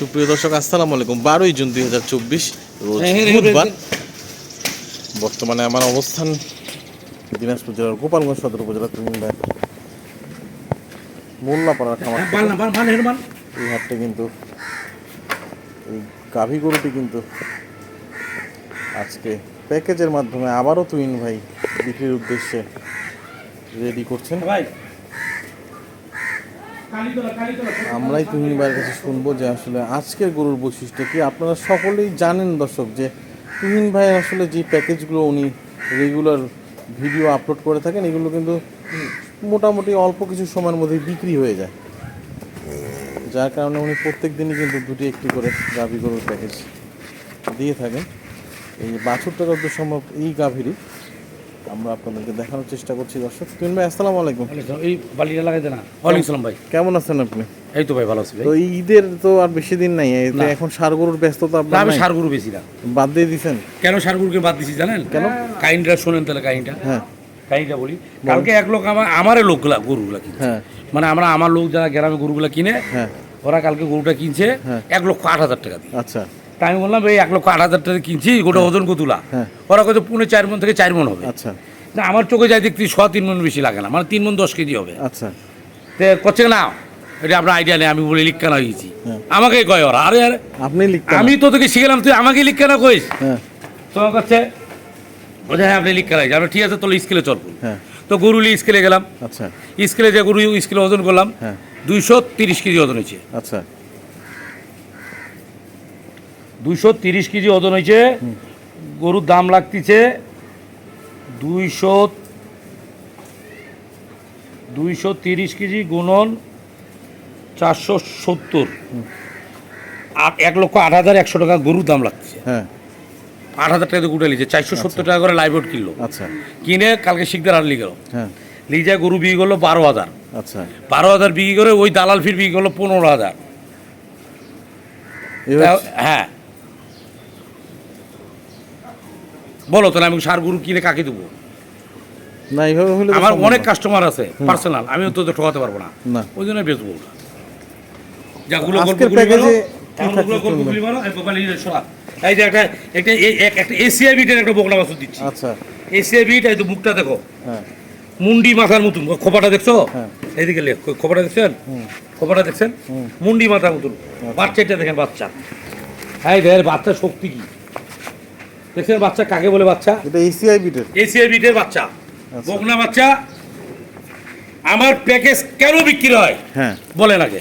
সুপ্রিয় দর্শক আসসালামু আলাইকুম। বারোই জুন দুই হাজার চব্বিশ রোজ হ্যাঁ, হ্যাঁ, বুধবার। হ্যাঁ। বর্তমানে আমার অবস্থান দিনাজপুর জেলার গোপালগঞ্জ সদর উপজেলা তুমিন্দার মোল্লাপাড়া খামার এই হাটটা কিন্তু এই গাভী গরুটি কিন্তু আজকে প্যাকেজের মাধ্যমে আবারও তুইন ভাই বিক্রির উদ্দেশ্যে রেডি করছেন। ভাই আমরাই তুহিন ভাইয়ের কাছে শুনব যে আসলে আজকের গরুর বৈশিষ্ট্য কি। আপনারা সকলেই জানেন দর্শক যে তুহিন ভাই আসলে যে প্যাকেজগুলো উনি রেগুলার ভিডিও আপলোড করে থাকেন, এগুলো কিন্তু মোটামুটি অল্প কিছু সময়ের মধ্যে বিক্রি হয়ে যায়। যার কারণে উনি প্রত্যেক দিনই কিন্তু দুটি একটি করে গাভী গরুর প্যাকেজ দিয়ে থাকেন। এই বাছুরটা যত সম্ভব এই গাভীরই। আমরা আপনাদেরকে দেখানোর চেষ্টা করছি দর্শক। তুহিন ভাই আসসালামু আলাইকুম। এই বালিটা লাগাই দে না। ওয়ালাইকুম সালাম ভাই। কেমন আছেন আপনি? এই তো ভাই ভালো আছি ভাই। তো ঈদের তো আর বেশি দিন নাই এখন সার গরুর ব্যস্ততা আপনার আমি নাই? সারগুরু বেশি না। বাদ দিয়ে দিছেন? কেন সারগুরুকে বাদ দিছি জানেন? কেন? কাহিনীটা শোনেন তাহলে কাহিনীটা। হ্যাঁ। কাহিনীটা বলি। কালকে এক লোক আমার আমারে লোকগুলা গরুগুলা কিনছে। হ্যাঁ। মানে আমরা আমার লোক যারা গ্রামে গরুগুলা কিনে হ্যাঁ। ওরা কালকে গরুটা কিনছে হ্যাঁ। এক লক্ষ আট হাজার টাকা দিয়ে। আচ্ছা। তাই আমি বললাম এই এক লক্ষ আট হাজার টাকা কিনছি গোটা ওজন কতুলা হ্যাঁ। ওরা কত পুনে চার মন থেকে চার মন হবে। আচ্ছা। না আমার চোখে যাই দেখতে ছ তিন মন বেশি লাগে না মানে তিন মন দশ কেজি হবে। আচ্ছা। তে করছে না এটা আপনার আইডিয়া নেই আমি বলে লিখকানা হয়েছি হ্যাঁ। আমাকে কয় ওরা আরে আরে আপনি আমি তো তোকে শিখলাম তুই আমাকে লিখকানা কইস? হ্যাঁ। তোমার কাছে বলছে হ্যাঁ আপনি লিখকানা হয়েছে ঠিক আছে তোর স্কেলে চল হ্যাঁ। তো গরুলি স্কেলে গেলাম। আচ্ছা। স্কেলে যে গরু স্কেলে ওজন করলাম হ্যাঁ। দুইশো তিরিশ কেজি ওজন হয়েছে। আচ্ছা। দুইশো তিরিশ কেজি ওজন হয়েছে। গরুর দাম লাগতেছে দুইশো দুইশো তিরিশ কেজি গুণন চারশো সত্তর। এক লক্ষ আট হাজার একশো টাকা গরুর দাম লাগছে। হ্যাঁ। আট হাজার টাকা গুটে লিখছে চারশো সত্তর টাকা করে লাইভ কিনলো। আচ্ছা। কিনে কালকে শিখদের আর লিখলো হ্যাঁ। লিজা গরু বিক্রি করল বারো হাজার। আচ্ছা। বারো হাজার বিক্রি করে ওই দালাল ফির বিক্রি করল পনেরো হাজার। হ্যাঁ। বলো তাহলে আমি সার গরু কিনে কাকে দেবো? না এইভাবে হলে আমার অনেক কাস্টমার আছে পার্সোনাল আমিও তো ঠকাতে পারব না। না। ওই জন্য বেচবো। না যাগুলো প্যাকেজে এই যে একটা একটা একটা এসিআই বিটের একটা বোকলা মাছ দিচ্ছি। আচ্ছা। এসিআই বিট এই তো মুখটা দেখো। হ্যাঁ। মুন্ডি মাথার মতন খোপাটা দেখছ? হ্যাঁ। এইদিকে লেখ খোপাটা দেখছেন? খোপাটা দেখছেন? মুন্ডি মাথার মতন। বাচ্চাটা দেখেন বাচ্চা। হ্যাঁ দেখেন বাচ্চার শক্তি কি? দেখছেন বাচ্চা কাকে বলে বাচ্চা? এটা এসিআই বিটের। এসিআই বিটের বাচ্চা। আচ্ছা। বকনা বাচ্চা আমার প্যাকেজ কেন বিক্রি হয়? হ্যাঁ। বলেন আগে।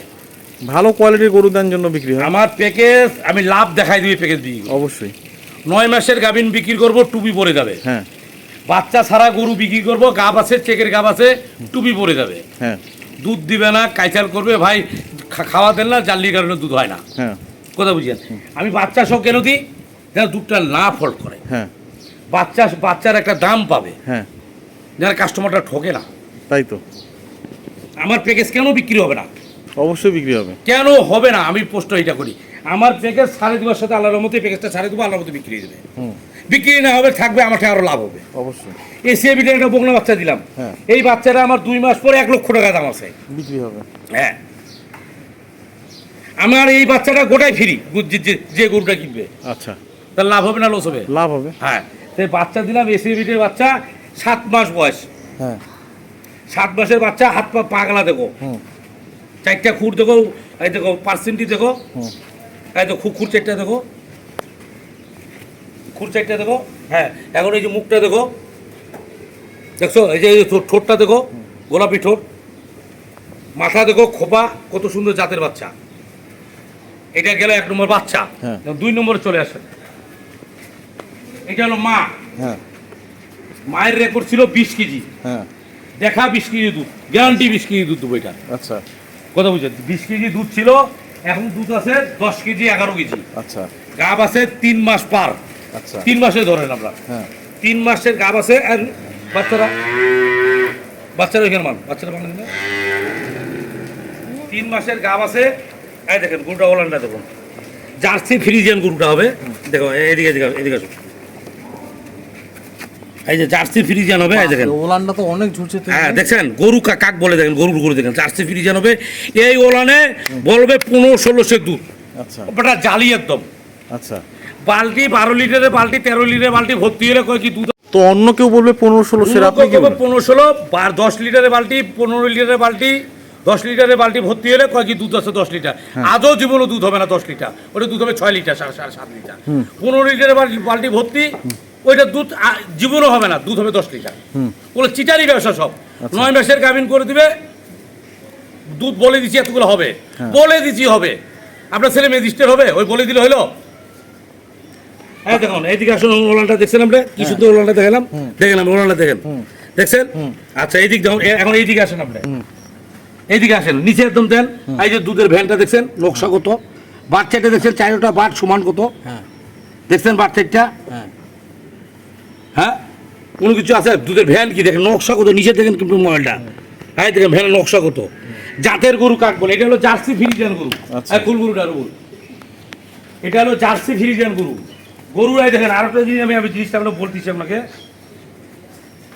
ভালো কোয়ালিটির গরু দেন জন্য বিক্রি হয়। আমার প্যাকেজ আমি লাভ দেখাই দিবি প্যাকেজ বিক্রি অবশ্যই। নয় মাসের গাভিন বিক্রি করব টুপি পরে যাবে। হ্যাঁ। বাচ্চা ছাড়া গরু বিক্রি করব গাব আছে চেকের গাব আছে টুপি পরে যাবে। হ্যাঁ। দুধ দিবে না কাইচাল করবে ভাই খাওয়া দেন না জানলির কারণে দুধ হয় না। হ্যাঁ। কথা বুঝছেন আমি বাচ্চা সব কেন দিই? যেন দুধটা না ফল্ট করে। হ্যাঁ। বাচ্চা বাচ্চার একটা দাম পাবে। হ্যাঁ। যেন কাস্টমারটা ঠকে না। তাই তো। আমার প্যাকেজ কেন বিক্রি হবে না? অবশ্যই বিক্রি হবে। কেন হবে না? আমি পোস্ট এটা করি। আমার প্যাকেজ সাড়ে দেওয়ার সাথে আল্লাহর মতো প্যাকেজটা সাড়ে দেবো আল্লাহর মতো বিক্রি হয়ে যাবে। বিক্রি না হবে থাকবে আমার আরও লাভ হবে। অবশ্যই। এসিএ বিটের একটা বকনা বাচ্চা দিলাম। হ্যাঁ। এই বাচ্চাটা আমার দুই মাস পরে এক লক্ষ টাকা দাম আছে। বিক্রি হবে। হ্যাঁ। আমার এই বাচ্চাটা গোটাই ফ্রি যে গরুটা কিনবে। আচ্ছা। তাহলে লাভ হবে না লস হবে? লাভ হবে। হ্যাঁ। সেই বাচ্চা দিলাম এসিএ বিটের বাচ্চা সাত মাস বয়স। হ্যাঁ। সাত মাসের বাচ্চা হাত পা পাগলা দেখো। চারটা খুর দেখো এই দেখো পার্সেন্টি দেখো। এই তো খুর খুর চারটা দেখো। খুর চারটা দেখো হ্যাঁ। এখন এই যে মুখটা দেখো। দেখছ? এই যে এই যে ঠোঁটটা দেখো গোলাপি ঠোঁট। মাথা দেখো খোপা কত সুন্দর জাতের বাচ্চা। এটা গেলে এক নম্বর বাচ্চা। হ্যাঁ। দুই নম্বরে চলে আসে। এটা হলো মা। হ্যাঁ। মায়ের রেকর্ড ছিল বিশ কেজি। হ্যাঁ। দেখা বিশ কেজি দুধ গ্যারান্টি বিশ কেজি দুধ দেবো এটা। আচ্ছা। কথা বুঝছেন? বিশ কেজি দুধ ছিল এখন দুধ আছে দশ কেজি এগারো কেজি। আচ্ছা। গাব আছে তিন মাস পার। আচ্ছা। তিন মাসে ধরেন আমরা। হ্যাঁ। তিন মাসের গাব আছে আর বাচ্চারা। বাচ্চারা ওইখানে মান বাচ্চারা মান এখানে। তিন মাসের গাব আছে এই দেখেন গরুটা ওলানটা দেখুন। জার্সি ফ্রিজিয়ান গরুটা হবে। দেখো এদিকে এদিকে এদিকে আসো। এই যে জার্সি ফ্রিজিয়ান হবে এই দেখেন। ওলানটা তো অনেক ঝুলছে হ্যাঁ দেখছেন? গরু কা- কাক বলে দেখেন গরুর গরু দেখেন জার্সি ফ্রিজিয়ান হবে। এই ওলানে বলবে পনেরো ষোলোশো দুধ। আচ্ছা। ওটা জালি একদম। আচ্ছা। বালতি বারো লিটারের বালতি তেরো লিটারের বালতি ভর্তি হলে কয় কি দুধ তো অন্য কেউ বলবে পনেরো ষোলো সেটা আপনি? পনেরো ষোলো বার দশ লিটারের বালতি পনেরো লিটারের বালতি দশ লিটারের বালতি ভর্তি হলে কয় কি দুধ আছে দশ লিটার? হ্যাঁ। আজও জীবনও দুধ হবে না দশ লিটার। ওটা দুধ হবে ছয় লিটার সাড়ে সাড়ে সাত লিটার। পনেরো লিটারের বালতি ভর্তি ওইটা দুধ জীবনও হবে না দুধ হবে দশ লিটার। ওগুলো চিটারি ব্যবসা সব। আচ্ছা। নয় মাসের গাভিন করে দিবে দুধ বলে দিচ্ছি এতগুলো হবে। হ্যাঁ। বলে দিচ্ছি হবে। আপনার ছেলে ম্যাজিস্ট্রেট হবে ওই বলে দিলে হলো এই দেখুন এইদিকে আসুন ওলানটা দেখছেন আমরা কি সুন্দর ওলানটা দেখালাম। দেখেন ওলানটা দেখেন। দেখছেন? আচ্ছা এইদিক দেখুন এখন এইদিকে আসেন আপনি। এইদিকে আসেন নিচে একদম দেন। এই যে দুধের ভ্যানটা দেখছেন নকশা কত। বাট চারটা দেখছেন চারটা বাট সমান কত। দেখছেন বাট চারটা হ্যাঁ? কোনো কিছু আছে? দুধের ভ্যান কি দেখেন? নকশা কত? নিচে দেখেন কিন্তু মোবাইলটা হ্যাঁ দেখেন ভ্যানের নকশা কত? জাতের গরু কাক বলে। এটা হলো জার্সি ফ্রিজিয়ান গরু। আচ্ছা। হ্যাঁ ফুল গরুটার গরু। এটা হলো জার্সি ফ্রিজিয়ান গরু। গরু এই দেখেন আর একটা জিনিস আমি আমি জিনিসটা আমরা বলতেছি আপনাকে।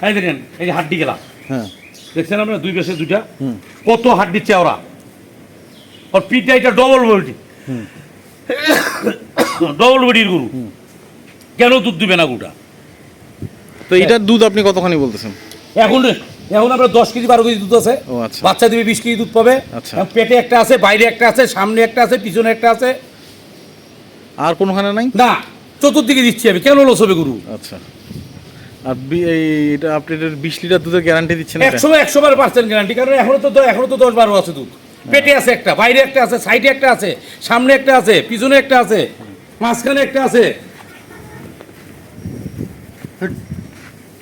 এই দেখেন এই যে হাড্ডি গেলা। হ্যাঁ। দেখছেন আপনার? দুই পাশে দুইটা। হুম। কত হাড্ডি চেওড়া। ওর পিঠটা এটা ডবল বডি ডবল বডির গরু। কেন দুধ দিবে না গরুটা? তো এটার দুধ আপনি কতখানি বলতেছেন? এখন এখন আমরা দশ কেজি বারো কেজি দুধ আছে। ও আচ্ছা। বাচ্চা দিবে বিশ কেজি দুধ পাবে। আচ্ছা। পেটে একটা আছে বাইরে একটা আছে সামনে একটা আছে পিছনে একটা আছে। আর কোনোখানে নাই? না চতুর্দিকে দিচ্ছি আমি। কেন লস হবে গরু? আচ্ছা। আর এটা আপনি বিশ লিটার দুধের গ্যারান্টি দিচ্ছেন? একশো একশো বার পার্সেন্ট গ্যারান্টি কারণ এখনও তো এখনও তো দশ বারো আছে দুধ। পেটে আছে একটা বাইরে একটা আছে সাইডে একটা আছে সামনে একটা আছে পিছনে একটা আছে মাঝখানে একটা আছে।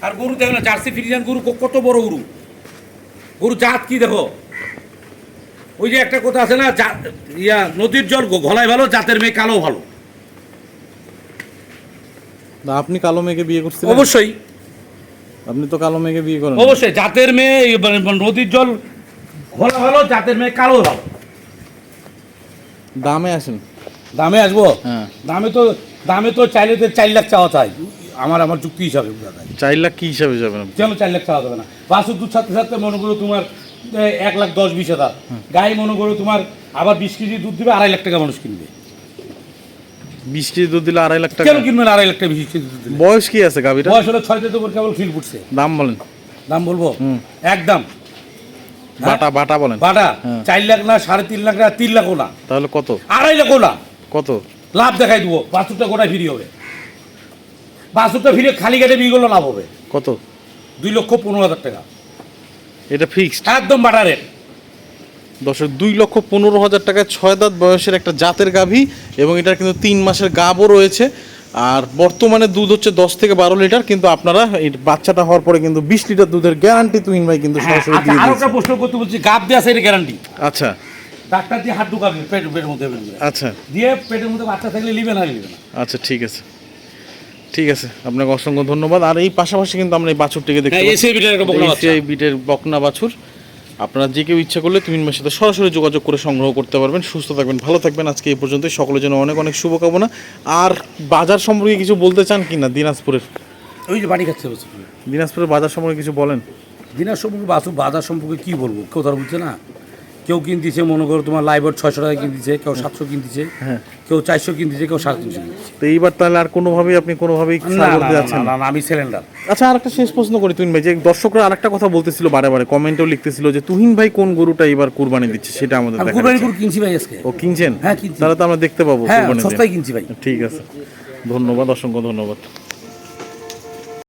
আর গরু দেখো না জার্সি ফ্রিজিয়ান গরু কত বড় গরু? গরু জাত কি দেখো? ওই যে একটা কথা আছে না ইয়া নদীর জল গ- ঘলায় ভালো জাতের মেয়ে কালো ভালো। না, আপনি কালো মেয়েকে বিয়ে করছিলেন? অবশ্যই। আপনি তো কালো মেয়েকে বিয়ে করেন অবশ্যই জাতের মেয়ে মানে নদীর জল ঘোলা ভালো জাতের মেয়ে কালো ভালো। দামে আসেন। দামে আসব? হ্যাঁ। দামে তো দামে তো চাইলে চার লাখ চাওয়া চাই। আমার আমার চুক্তি হিসাবে বোঝা যায়। চার লাখ কি হিসাবে যাবেন আপনি? কেন চার লাখ চাওয়া যাবে না? বাসুর দুধ সাথে সাথে মনে করো তোমার এক লাখ দশ বিশ হাজার। গায়ে মনে করো তোমার আবার বিশ কেজি দুধ দিবে আড়াই লাখ টাকা মানুষ কিনবে। বিশ কেজি দুধ দিলে আড়াই লাখ টাকা। কেন আড়াই লাখ টাকা বিশ কেজি দুধ দিলে? বয়স কি আছে গাভিটা? বয়স হলো ছয় থেকে কেবল ফুটছে। দাম বলেন। দাম বলব? একদম। বাটা বাটা বলেন। বাটা? হ্যাঁ। চার লাখ না সাড়ে তিন লাখ না তিন লাখও না। তাহলে কত? আড়াই লাখও না। কত? লাভ দেখাই দেবো। বাছুরটা গোটা ফ্রি হবে। বাছুরটা ফিরে খালি গাড়ি বিয়ে করলে লাভ হবে। কত? দুই লক্ষ পনেরো হাজার টাকা। এটা ফিক্সড একদম বাটা রেট। দর্শক দুই লক্ষ পনেরো হাজার টাকায় ছয় দাঁত বয়সের একটা জাতের গাভী এবং এটার কিন্তু তিন মাসের গাবও রয়েছে। আর বর্তমানে দুধ হচ্ছে দশ থেকে বারো লিটার কিন্তু আপনারা এই বাচ্চাটা হওয়ার পরে কিন্তু বিশ লিটার দুধের গ্যারান্টি তুহিন ভাই কিন্তু সরাসরি আচ্ছা দিয়ে আরও একটা প্রশ্ন করতে বলছি দিয়ে আছে এটা গ্যারান্টি আচ্ছা। ডাক্তার দিয়ে হাত ঢুকাবে পেট পেটের মধ্যে। আচ্ছা। দিয়ে পেটের মধ্যে বাচ্চা থাকলে নিবে না নিবে না। আচ্ছা ঠিক আছে। ঠিক আছে আপনাকে অসংখ্য ধন্যবাদ। আর এই পাশাপাশি কিন্তু আমরা এই বাছুরটিকে দেখতে হ্যাঁ, এসিআই বিটের বকনা বাছুর। আপনারা যে কেউ ইচ্ছা করলে তুমিন ভাইয়ের সাথে সরাসরি যোগাযোগ করে সংগ্রহ করতে পারবেন। সুস্থ থাকবেন ভালো থাকবেন। আজকে এই পর্যন্ত সকলের জন্য অনেক অনেক শুভকামনা। আর বাজার সম্পর্কে কিছু বলতে চান কি না দিনাজপুরের? ওই যে বাড়ি খাচ্ছে দিনাজপুরের বাজার সম্পর্কে কিছু বলেন। বাসু বাজার সম্পর্কে কি বলব? কেউ তার বুঝছে না? কেউ কিনতেছে মনে করো তোমার লাইবার ছয়শো টাকা কিনতেছে কেউ সাতশো কিনতেছে হ্যাঁ। কেউ চারশো কিনতেছে কেউ সাড়ে তিনশো কিনতেছে। তো এইবার তাহলে আর কোনোভাবেই আপনি কোনোভাবেই যাচ্ছেন না, আমি সিলিন্ডার আচ্ছা আর একটা শেষ প্রশ্ন করি তুহিন ভাই যে দর্শকরা আর একটা কথা বলতেছিল বারে বারে কমেন্টেও লিখতেছিল যে তুহিন ভাই কোন গরুটা এবার কুরবানি দিচ্ছে? সেটা আমাদের আমি কুরবানি গরু কিনছি ভাই আজকে। ও কিনছেন? হ্যাঁ, কিনছি। তাহলে তো আমরা দেখতে পাবো হ্যাঁ কুরবানি সস্তায় কিনছি ভাই। ঠিক আছে। ধন্যবাদ অসংখ্য ধন্যবাদ।